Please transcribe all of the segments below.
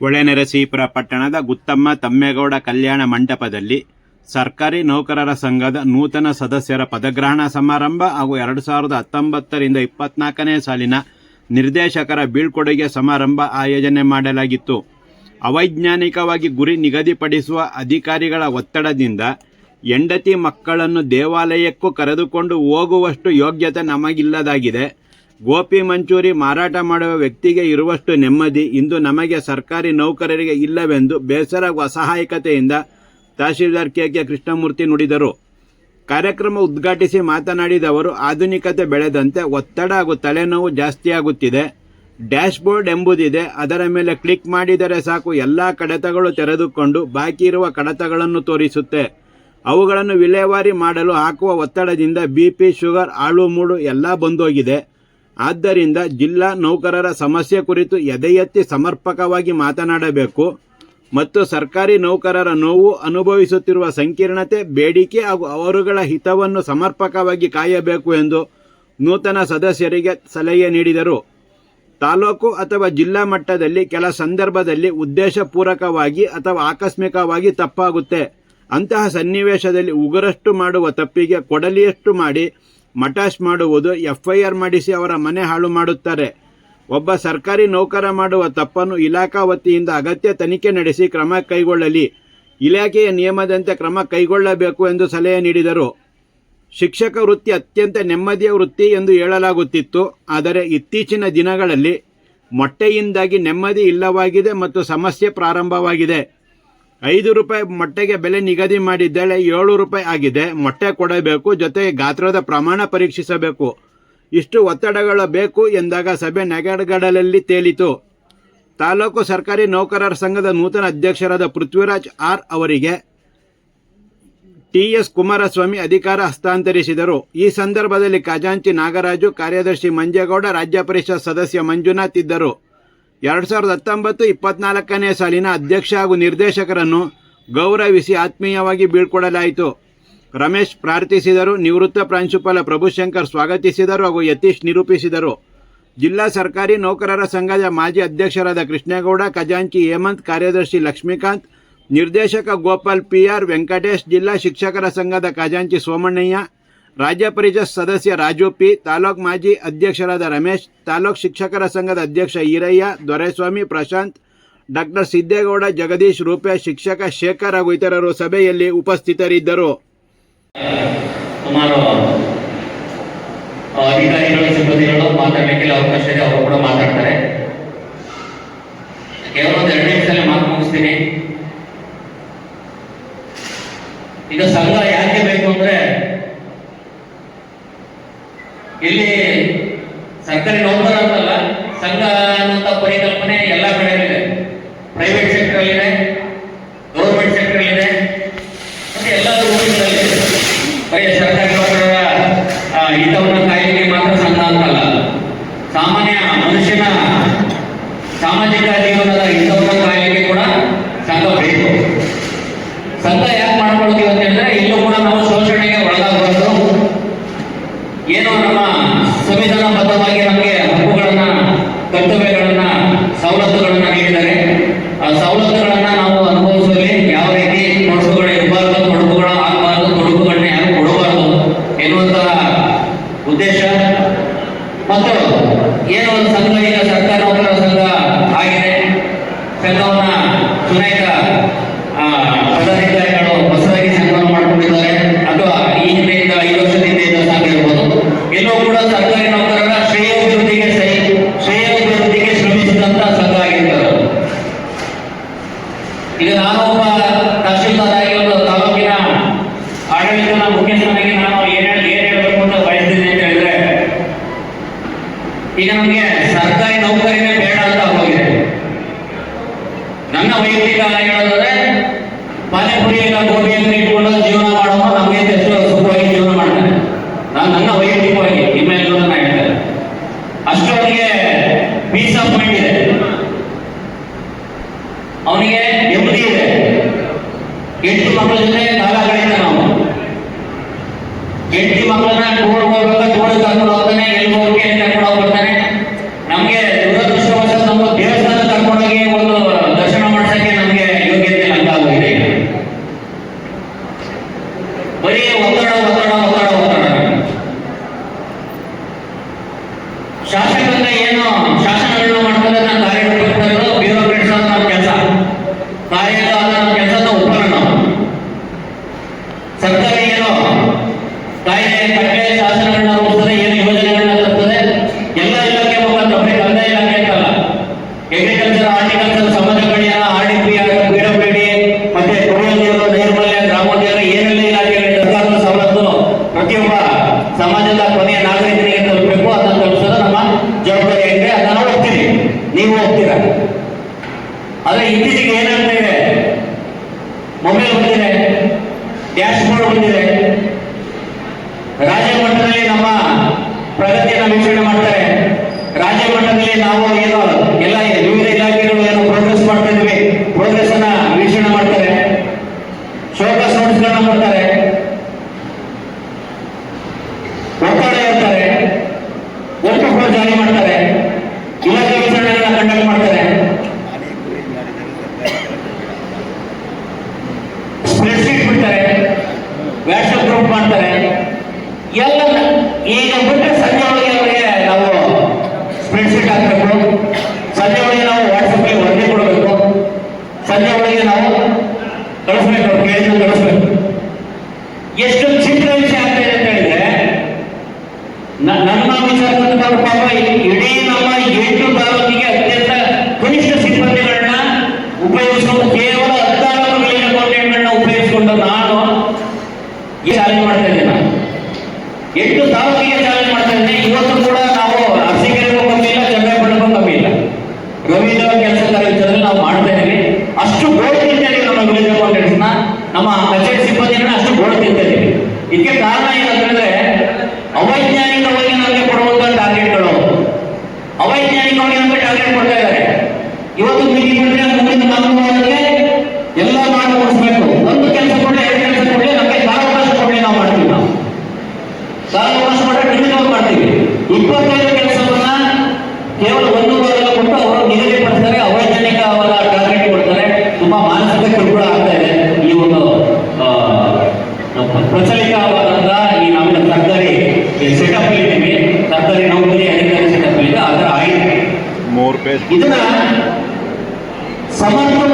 ಹೊಳೆನರಸೀಪುರ ಪಟ್ಟಣದ ಗುತ್ತಮ್ಮ ತಮ್ಮೇಗೌಡ ಕಲ್ಯಾಣ ಮಂಟಪದಲ್ಲಿ ಸರ್ಕಾರಿ ನೌಕರರ ಸಂಘದ ನೂತನ ಸದಸ್ಯರ ಪದಗ್ರಹಣ ಸಮಾರಂಭ ಹಾಗೂ ಎರಡು ಸಾವಿರದ ಹತ್ತೊಂಬತ್ತರಿಂದ ಇಪ್ಪತ್ನಾಲ್ಕನೇ ಸಾಲಿನ ನಿರ್ದೇಶಕರ ಬೀಳ್ಕೊಡುಗೆ ಸಮಾರಂಭ ಆಯೋಜನೆ ಮಾಡಲಾಗಿತ್ತು. ಅವೈಜ್ಞಾನಿಕವಾಗಿ ಗುರಿ ನಿಗದಿಪಡಿಸುವ ಅಧಿಕಾರಿಗಳ ಒತ್ತಡದಿಂದ ಹೆಂಡತಿ ಮಕ್ಕಳನ್ನು ದೇವಾಲಯಕ್ಕೂ ಕರೆದುಕೊಂಡು ಹೋಗುವಷ್ಟು ಯೋಗ್ಯತೆ ನಮಗಿಲ್ಲದಾಗಿದೆ. ಗೋಪಿ ಮಂಚೂರಿ ಮಾರಾಟ ಮಾಡುವ ವ್ಯಕ್ತಿಗೆ ಇರುವಷ್ಟು ನೆಮ್ಮದಿ, ಇಂದು ನಮಗೆ ಸರ್ಕಾರಿ ನೌಕರರಿಗೆ ಇಲ್ಲವೆಂದು ಬೇಸರ ಅಸಹಾಯಕತೆಯಿಂದ ತಹಶೀಲ್ದಾರ್ ಕೆ. ಕೆ. ಕೃಷ್ಣಮೂರ್ತಿ ನುಡಿದರು. ಕಾರ್ಯಕ್ರಮ ಉದ್ಘಾಟಿಸಿ ಮಾತನಾಡಿದ ಅವರು, ಆಧುನಿಕತೆ ಬೆಳೆದಂತೆ ಒತ್ತಡ ಹಾಗೂ ತಲೆನೋವು ಜಾಸ್ತಿಯಾಗುತ್ತಿದೆ. ಡ್ಯಾಶ್ಬೋರ್ಡ್ ಎಂಬುದಿದೆ. ಅದರ ಮೇಲೆ ಕ್ಲಿಕ್ ಮಾಡಿದರೆ ಸಾಕು. ಎಲ್ಲ ಕಡತಗಳು ತೆರೆದುಕೊಂಡು ಬಾಕಿ ಇರುವ ಕಡತಗಳನ್ನು ತೋರಿಸುತ್ತೆ. ಅವುಗಳನ್ನು ವಿಲೇವಾರಿ ಮಾಡಲು ಹಾಕುವ ಒತ್ತಡದಿಂದ ಬಿ. ಪಿ. ಶುಗರ್ ಆಳು ಮೂಡು ಎಲ್ಲ ಬಂದೋಗಿದೆ. ಆದ್ದರಿಂದ ಜಿಲ್ಲಾ ನೌಕರರ ಸಮಸ್ಯೆ ಕುರಿತು ಎದೆಯೆತ್ತಿ ಸಮರ್ಪಕವಾಗಿ ಮಾತನಾಡಬೇಕು ಮತ್ತು ಸರ್ಕಾರಿ ನೌಕರರ ನೋವು ಅನುಭವಿಸುತ್ತಿರುವ ಸಂಕೀರ್ಣತೆ, ಬೇಡಿಕೆ ಹಾಗೂ ಅವರುಗಳ ಹಿತವನ್ನು ಸಮರ್ಪಕವಾಗಿ ಕಾಯಬೇಕು ಎಂದು ನೂತನ ಸದಸ್ಯರಿಗೆ ಸಲಹೆ ನೀಡಿದರು. ತಾಲೂಕು ಅಥವಾ ಜಿಲ್ಲಾ ಮಟ್ಟದಲ್ಲಿ ಕೆಲ ಸಂದರ್ಭದಲ್ಲಿ ಉದ್ದೇಶಪೂರಕವಾಗಿ ಅಥವಾ ಆಕಸ್ಮಿಕವಾಗಿ ತಪ್ಪಾಗುತ್ತೆ. ಅಂತಹ ಸನ್ನಿವೇಶದಲ್ಲಿ ಉಗುರಷ್ಟು ಮಾಡುವ ತಪ್ಪಿಗೆ ಕೊಡಲಿಯಷ್ಟು ಮಾಡಿ ಮಟಾಶ್ ಮಾಡುವುದು ಎಫ್ಐಆರ್ ಮಾಡಿಸಿ ಅವರ ಮನೆ ಹಾಳು ಮಾಡುತ್ತಾರೆ. ಒಬ್ಬ ಸರ್ಕಾರಿ ನೌಕರ ಮಾಡುವ ತಪ್ಪನ್ನು ಇಲಾಖಾ ವತಿಯಿಂದ ಅಗತ್ಯ ತನಿಖೆ ನಡೆಸಿ ಕ್ರಮ ಕೈಗೊಳ್ಳಲಿ. ಇಲಾಖೆಯ ನಿಯಮದಂತೆ ಕ್ರಮ ಕೈಗೊಳ್ಳಬೇಕು ಎಂದು ಸಲಹೆ ನೀಡಿದರು. ಶಿಕ್ಷಕ ವೃತ್ತಿ ಅತ್ಯಂತ ನೆಮ್ಮದಿಯ ವೃತ್ತಿ ಎಂದು ಹೇಳಲಾಗುತ್ತಿತ್ತು. ಆದರೆ ಇತ್ತೀಚಿನ ದಿನಗಳಲ್ಲಿ ಮೊಟ್ಟೆಯಿಂದಾಗಿ ನೆಮ್ಮದಿ ಇಲ್ಲವಾಗಿದೆ ಮತ್ತು ಸಮಸ್ಯೆ ಪ್ರಾರಂಭವಾಗಿದೆ. ಐದು ರೂಪಾಯಿ ಮೊಟ್ಟೆಗೆ ಬೆಲೆ ನಿಗದಿ ಮಾಡಿದ್ದೇಳೆ ಏಳು ರೂಪಾಯಿ ಆಗಿದೆ. ಮೊಟ್ಟೆ ಕೊಡಬೇಕು ಜೊತೆಗೆ ಗಾತ್ರದ ಪ್ರಮಾಣ ಪರೀಕ್ಷಿಸಬೇಕು. ಇಷ್ಟು ಒತ್ತಡಗಳು ಬೇಕು ಎಂದಾಗ ಸಭೆ ನಗಡಗಡಲಲ್ಲಿ ತೇಲಿತು. ತಾಲೂಕು ಸರ್ಕಾರಿ ನೌಕರರ ಸಂಘದ ನೂತನ ಅಧ್ಯಕ್ಷರಾದ ಪೃಥ್ವಿರಾಜ್ ಆರ್ ಅವರಿಗೆ ಟಿ ಎಸ್ ಕುಮಾರಸ್ವಾಮಿ ಅಧಿಕಾರ ಹಸ್ತಾಂತರಿಸಿದರು. ಈ ಸಂದರ್ಭದಲ್ಲಿ ಖಜಾಂಚಿ ನಾಗರಾಜು, ಕಾರ್ಯದರ್ಶಿ ಮಂಜೇಗೌಡ, ರಾಜ್ಯ ಪರಿಷತ್ ಸದಸ್ಯ ಮಂಜುನಾಥ್ ಇದ್ದರು. ಎರಡು ಸಾವಿರದ ಹತ್ತೊಂಬತ್ತು ಇಪ್ಪತ್ನಾಲ್ಕನೇ ಸಾಲಿನ ಅಧ್ಯಕ್ಷ ಹಾಗೂ ನಿರ್ದೇಶಕರನ್ನು ಗೌರವಿಸಿ ಆತ್ಮೀಯವಾಗಿ ಬೀಳ್ಕೊಡಲಾಯಿತು. ರಮೇಶ್ ಪ್ರಾರ್ಥಿಸಿದರು, ನಿವೃತ್ತ ಪ್ರಾಂಶುಪಾಲ ಪ್ರಭುಶಂಕರ್ ಸ್ವಾಗತಿಸಿದರು ಹಾಗೂ ಯತೀಶ್ ನಿರೂಪಿಸಿದರು. ಜಿಲ್ಲಾ ಸರ್ಕಾರಿ ನೌಕರರ ಸಂಘದ ಮಾಜಿ ಅಧ್ಯಕ್ಷರಾದ ಕೃಷ್ಣೇಗೌಡ, ಖಜಾಂಚಿ ಹೇಮಂತ್, ಕಾರ್ಯದರ್ಶಿ ಲಕ್ಷ್ಮೀಕಾಂತ್, ನಿರ್ದೇಶಕ ಗೋಪಾಲ್ ಪಿ ಆರ್ ವೆಂಕಟೇಶ್, ಜಿಲ್ಲಾ ಶಿಕ್ಷಕರ ಸಂಘದ ಖಜಾಂಚಿ ಸೋಮಣ್ಣಯ್ಯ ರಾಜ್ಯ ಪರಿಷತ್ ಸದಸ್ಯ ರಾಜೋಪಿ ತಾಲೂಕ್ ಮಾಜಿ ಅಧ್ಯಕ್ಷರಾದ ರಮೇಶ್, ತಾಲೂಕ್ ಶಿಕ್ಷಕರ ಸಂಘದ ಅಧ್ಯಕ್ಷ ಈರಯ್ಯ, ದೊರೆಸ್ವಾಮಿ ಪ್ರಶಾಂತ್, ಡಾಕ್ಟರ್ ಸಿದ್ದೇಗೌಡ, ಜಗದೀಶ್ ರೂಪೇಶ್ ಶಿಕ್ಷಕ ಶೇಖರ್ ಹಾಗೂ ಇತರರು ಸಭೆಯಲ್ಲಿ ಉಪಸ್ಥಿತರಿದ್ದರು. ಸುಮಾರು ಅಧಿಕಾರಿಗಳು, ಸಿಬ್ಬಂದಿಗಳು ಮಾತಾಡಲಿಕ್ಕೆ ಅವಕಾಶ ಇದೆ. ಅವರು ಕೂಡ ಮಾತಾಡ್ತಾರೆ. ಕೇವಲ ಒಂದು ಎರಡು ನಿಮಿಷದಲ್ಲಿ ಮಾತು ಮುಗಿಸ್ತೀನಿ. ಈಗ ಸಂಘ ಯಾಕೆ ಬೇಕು ಅಂದ್ರೆ ಇಲ್ಲಿ ಸರ್ಕಾರಿ ನೌಕರ ಅಂತಲ್ಲ ಸಂಘ ಅನ್ನುವಂಥ ಪರಿಕಲ್ಪನೆ ಎಲ್ಲ ಕಡೆ ಇದೆ ಪ್ರೈವೇಟ್ ಸೆಕ್ಟರ್ ಇದೆ ಗೌರ್ಮೆಂಟ್ ಇದೆ ಮತ್ತೆ ಎಲ್ಲ ರೂಪಗಳಲ್ಲಿ ಬರೀ ಸರ್ಕಾರಿ ನೌಕರರ ಹಿತವನ್ನು ಕಾಯಲಿಕ್ಕೆ ಮಾತ್ರ ಸಂಘ ಅಂತಲ್ಲ. ಸಾಮಾನ್ಯ ಮನುಷ್ಯನ ಸಾಮಾಜಿಕ ಜೀವನದ ಸರ್ಕಾರ ಏನು ಕಾಯ್ದೆ ಕಡ್ಡಾಯ ಶಾಸನಗಳನ್ನ ಏನು ಯೋಜನೆಗಳನ್ನ ತರ್ತದೆ ಎಲ್ಲ ಇಲಾಖೆ ಮುಖಾಂತರ, ಬರೀ ಕಂದಾಯ ಇಲಾಖೆ ಅಂತಲ್ಲ. ಅಗ್ರಿಕಲ್ಚರ್ ಸಮಾಜ ಕಲ್ಯಾಣ R D P P W D ಮತ್ತೆ ಕುಡಿಯುವ ನೀರು ನೈರ್ಮಲ್ಯ ಗ್ರಾಮೋದ್ಯೋಗ ಏನೆಲ್ಲ ಸರ್ಕಾರದ ಸವಲತ್ತು ಪ್ರತಿಯೊಬ್ಬ ಸಮಾಜದ ಕೊನೆಯ ನಾಗರಿಕರಿಗೆ ತಲುಪಬೇಕು ಅಂತ ತಲುಪಿಸೋದು ನಮ್ಮ ಜವಾಬ್ದಾರಿ ಇದೆ ನಾವು ಹೋಗ್ತೀವಿ ನೀವು ಹೋಗ್ತೀರಾ ಆದ್ರೆ ಇತ್ತೀಚೆಗೆ ಏನಾಗ್ತದೆ ಮಾಡ್ತಾರೆ. ರಾಜ್ಯ ಮಟ್ಟದಲ್ಲಿ ನಾವು ಏನು ಎಲ್ಲ ವಿವಿಧ ಇಲಾಖೆಗಳು ಏನು ಪ್ರೋಗ್ರೆಸ್ ಮಾಡ್ತಾ ಇದ್ವಿ ಪ್ರೋಗ್ರೆಸ್ ಅನ್ನ ವೀಕ್ಷಣೆ ಮಾಡ್ತಾರೆ ಶೋಕಸ್ ನೋಟ್ಸ್ಗಳನ್ನ ಮಾಡ್ತಾರೆ ಒತ್ತಡ ಇರ್ತಾರೆ ಒಟ್ಟು ಜಾರಿ ಮಾಡ್ತಾರೆ ಇಲಾಖೆ ವಿಚಾರಣೆಗಳನ್ನ ಕಂಡಕ್ಟ್ ಮಾಡ್ತಾರೆ ಸ್ಪ್ರೆಡ್ಶೀಟ್ ಬಿಡ್ತಾರೆ ವಾಟ್ಸಪ್ ಗ್ರೂಪ್ ಮಾಡ್ತಾರೆ ಎಲ್ಲ ಈಗ ಬಿಟ್ಟರೆ ಸಂಜೆ ಒಳಗೆ ಅವರಿಗೆ ನಾವು ಸ್ಪ್ರೆಡ್ಶೀಟ್ ಹಾಕಬೇಕು ಸಂಜೆ ಒಳಗೆ ನಾವು ವಾಟ್ಸಪ್ಗೆ ವರದಿ ಕೊಡಬೇಕು ಸಂಜೆ ಒಳಗೆ ನಾವು ಕಳಿಸ್ಬೇಕು ಅವ್ರು ಕೇಳಿದ್ರು ಕಳಿಸ್ಬೇಕು ಎಷ್ಟು ಚಿತ್ರ ವಿಷಯ ಆಗ್ತಾ ಇದೆ ಅಂತ ಹೇಳಿದ್ರೆ ನ- ನನ್ನ ವಿಚಾರದಂತವ್ರು ಪಾಪ ಈ- ಇಡೀ ನಮ್ಮ ಎಂಟು ತಾಲೂಕಿಗೆ ಅತ್ಯಂತ ಕನಿಷ್ಠ ಸಿಬ್ಬಂದಿಗಳನ್ನ ಉಪಯೋಗಿಸಿಕೊಂಡು ಕೇವಲ ಹದಿನಾರು ಮಿಲಿಯನ್ ಅಕೌಂಟೆಂಟ್ಗಳನ್ನ ಉಪಯೋಗಿಸಿಕೊಂಡು ನಾನು ಈ ಚಾಲೆಂಜ್ ಮಾಡ್ತಾ ಇದ್ದೀನಿ ನಾನು. ಎಂಟು ತಾಲೂಕಿಗೆ ಚಾಲೆಂಜ್ ಮಾಡ್ತಾ ಇದ್ದೀನಿ ಇವತ್ತು ಕೂಡ ನಾವು ಅರಸೀಕೆರೆಗೂ ಕಮ್ಮಿ ಇಲ್ಲ ಚನ್ನಪಟ್ಟಣಕ್ಕೂ ಕಮ್ಮಿ ಇಲ್ಲ. ರವೀಂದ್ರ ಕೆಲಸ ಕಾರ್ಯದಲ್ಲಿ ನಾವು ಮಾಡ್ತಾ ಇದ್ದೀವಿ. ಅಷ್ಟು ಗೋಳು ತಿಂತೀವಿ ನಮ್ಮ ವಿಲೇಜ್ ಅಕೌಂಟೆಂಟ್ಸ್ನ. ನಮ್ಮ ಕಚೇರಿ ಸಿಬ್ಬಂದಿಗಳನ್ನ ಅಷ್ಟು ಗೋಳು ತಿಂತಾ ಇದೀವಿ ಇದಕ್ಕೆ ಕಾರಣ ಏನಂತ ಹೇಳಿದ್ರೆ, ಅವೈಜ್ಞಾನಿಕವಾಗಿ ನಮಗೆ ಕೊಡುವಂತ ಟಾರ್ಗೆಟ್ಗಳು ಅವೈಜ್ಞಾನಿಕವಾಗಿ ನಮಗೆ ಟಾರ್ಗೆಟ್ ಕೊಡ್ತಾ ಇದ್ದಾರೆ. ಇವತ್ತು ಮೀಟಿಂಗ್ இதனால் சமர்ப்ப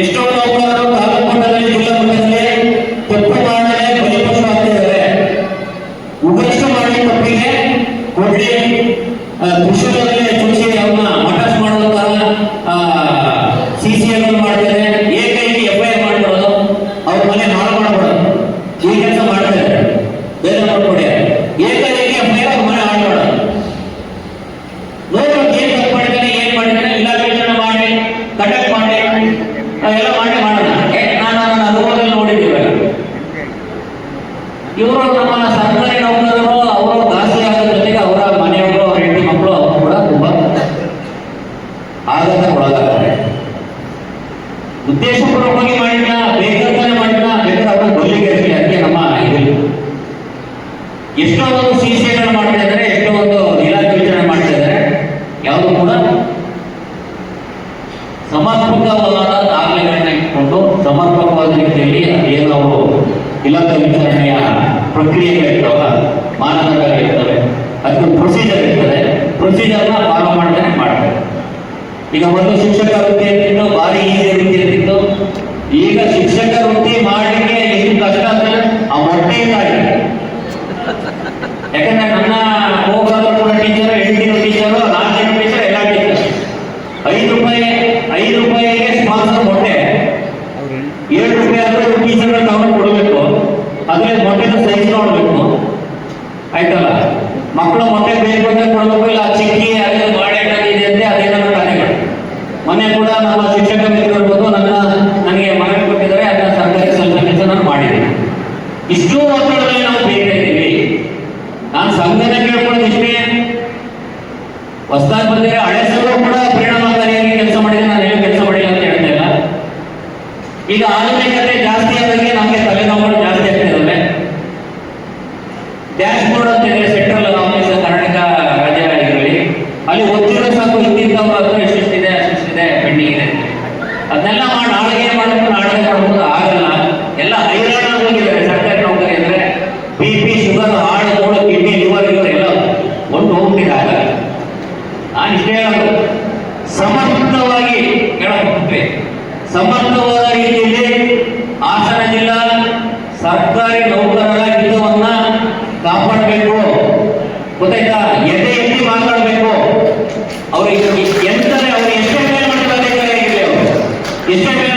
ಎಷ್ಟೋ ನೌಕರರು ತಾಲೂಕು ಮಟ್ಟದಲ್ಲಿ ಜಿಲ್ಲಾ ಮಟ್ಟದಲ್ಲಿ ತಪ್ಪು ಮಾಡಲೇ ಬಲಿಪಶು ಆಗ್ತಿದ್ದಾರೆ ಉಪರಿಷ್ಟ ಮಾಡಿ ತಪ್ಪಿಗೆ ಕೊಡ್ಲಿ ಕೃಷಿಯಲ್ಲಿ ಚುಚ್ಚಿ ಅವನ್ನ ಮಠಸ್ ಮಾಡುವಂತಹ ಸಿ ಸಿ ಎಲ್ ಮಾಡ್ತಾರೆ ಏಕೈಕಿ ಎಫ್ ಐ ಆರ್ ಮಾಡ್ಬಿಡೋದು ಅವ್ರ ಮನೆ ಹಾಳು ಮಾಡ್ಬಿಡೋದು ಈ ಕೆಲಸ ಮಾಡ್ತಾರೆ ಬೇರೆ ನೋಡ್ಕೊಡಿ ಏಕೈಕಿ ಎಫ್ ಐ ಆರ್ ಅವ್ರ ಮನೆ ಹಾಳು ಮಾಡೋದು ನೋಡು ಏನ್ ತಪ್ಪು ಮಾಡಿದ್ದಾನೆ ಏನ್ ಮಾಡಿದ್ದಾನೆ ಇಲಾಖೆ ವಿಚಾರಣೆ ಮಾಡಿ ಕಂಡಕ್ಟ್ ಮಾಡಿ ಎಲ್ಲ ಮಾಡಿ ಮಾಡೋಣ ಏ, ನಾನು ನನ್ನ ಅನುಭವದಲ್ಲಿ ನೋಡಿದ್ದೀವಿ ಇವರು ನಮ್ಮ ಸರ್ಕಾರಿ ನೌಕರರು ಅವರು ಘಾಸಿ ಆಗೋ ಜೊತೆಗೆ ಅವರ ಮನೆಯವರು ಅವ್ರ ಹೆಂಡತಿ ಮಕ್ಕಳು ಅವರು ಕೂಡ ತುಂಬಾ ಆಘಾತ ಒಳಗಾಗ್ತಾರೆ ಉದ್ದೇಶಪೂರ್ವಕವಾಗಿ ಮಾಡಿಲ್ಲ ಬೇಕಂತಾನೆ ಮಾಡಿಲ್ಲ ಬೇಕಾದ್ರೆ ಅವ್ರನ್ನ ಕೊಲ್ಲಿಗೆ ಅದಕ್ಕೆ ನಮ್ಮ ಇದು. ಎಷ್ಟೋ ಒಂದು ಸಿಸಿಗಳು ಮಾಡ್ತಾ ಇದ್ದಾರೆ ಎಷ್ಟೋ ಒಂದು ವಿಚಾರಣೆ ಮಾಡ್ತಾ ಇದ್ದಾರೆ, ಯಾವುದು ಕೂಡ ಸಮರ್ಪಕವಾದ ದಾಖಲೆಗಳನ್ನ ಇಟ್ಕೊಂಡು, ಸಮರ್ಪಕವಾದ ರೀತಿಯಲ್ಲಿ ಏನು ಅವರು ಇಲಾಖೆ ವಿಚಾರಣೆಯ ಪ್ರಕ್ರಿಯೆಗಳಿರ್ತಾವ ಮಾನದಂಡಗಳಿರ್ತವೆ ಅದಕ್ಕೆ ಪ್ರೊಸೀಜರ್ ಇರ್ತದೆ. ಪ್ರೊಸೀಜರ್ನ ಫಾಲೋ ಮಾಡ್ತಾನೆ ಮಾಡ್ತಾರೆ. ಈಗ ಒಂದು ಶಿಕ್ಷಕ ವೃತ್ತಿಯಲ್ಲಿ ಭಾರಿ ಈಸಿ ವೃತ್ತಿ ಇರ್ತಿತ್ತು ಈಗ ಶಿಕ್ಷಕ ವೃತ್ತಿ ಮಾಡಲಿಕ್ಕೆ ಎಷ್ಟು ಕಷ್ಟ ಅಂದ್ರೆ ಆ ಮೊಟ್ಟೆಯಿಂದ ಆಗಿದೆ ಯಾಕಂದ್ರೆ ನನ್ನ ಹೋಗೋದು ಕೂಡ ಟೀಚರ್ ಎಂಟು ಟೀಚರು ನಾಲ್ಕು ಟೀಚರ್ ಎಲ್ಲ ಟೀಚರ್ ಐದು ರೂಪಾಯಿ ಐದು ರೂಪಾಯಿಗೆ ಸ್ಪಾನ್ಸರ್ ಮೊಟ್ಟೆ ಏಳು ರೂಪಾಯಿ ಆದ್ರೆ ಟೀಚರ್ಗಳು ತಗೊಂಡು ಕೊಡಬೇಕು. ಅದೇ ಮೊಟ್ಟೆನ ಸೈಜ್ ನೋಡಬೇಕು. ಆಯ್ತಲ್ಲ? ಮಕ್ಕಳು ಮೊಟ್ಟೆ ಬೇರೆ ಕೊಡಬೇಕು, ಇಲ್ಲ ಚಿಕ್ಕಿ ಅದೇ ಬಾಳೆ ಇದೆ ಅಂತೆ ಅದೇನೋ ಕಥೆಗಳು ಮೊನ್ನೆ ಕೂಡ ನಮ್ಮ ಶಿಕ್ಷಕ ಮಿತ್ರರು ಬಂದು ನನ್ನ, ನನಗೆ ಮನವಿ ಕೊಟ್ಟಿದ್ದಾರೆ, ಅದನ್ನ ಸರ್ಕಾರಿ ಸಂಘಟನೆ ನಾನು ಮಾಡಿದ್ದೀನಿ ಇಷ್ಟು ಒತ್ತಡದಲ್ಲಿ ನಾವು ಬೇರೆ ಇದ್ದೀವಿ. ನಾನು ಸಂಘಟನೆ ಕೇಳ್ಕೊಳ್ಳೋದು ಇಷ್ಟೇ. ಹೊಸದಾಗಿ ಬಂದಿರೋ ಹಳೆ ಸಂಘ ಕೂಡ ಪರಿಣಾಮಕಾರಿಯಾಗಿ ಅವರು ಎಂಟನೇ ಅವರು ಎಷ್ಟೇ ಮಾಡ್ತಾರೆ ಎಷ್ಟೇ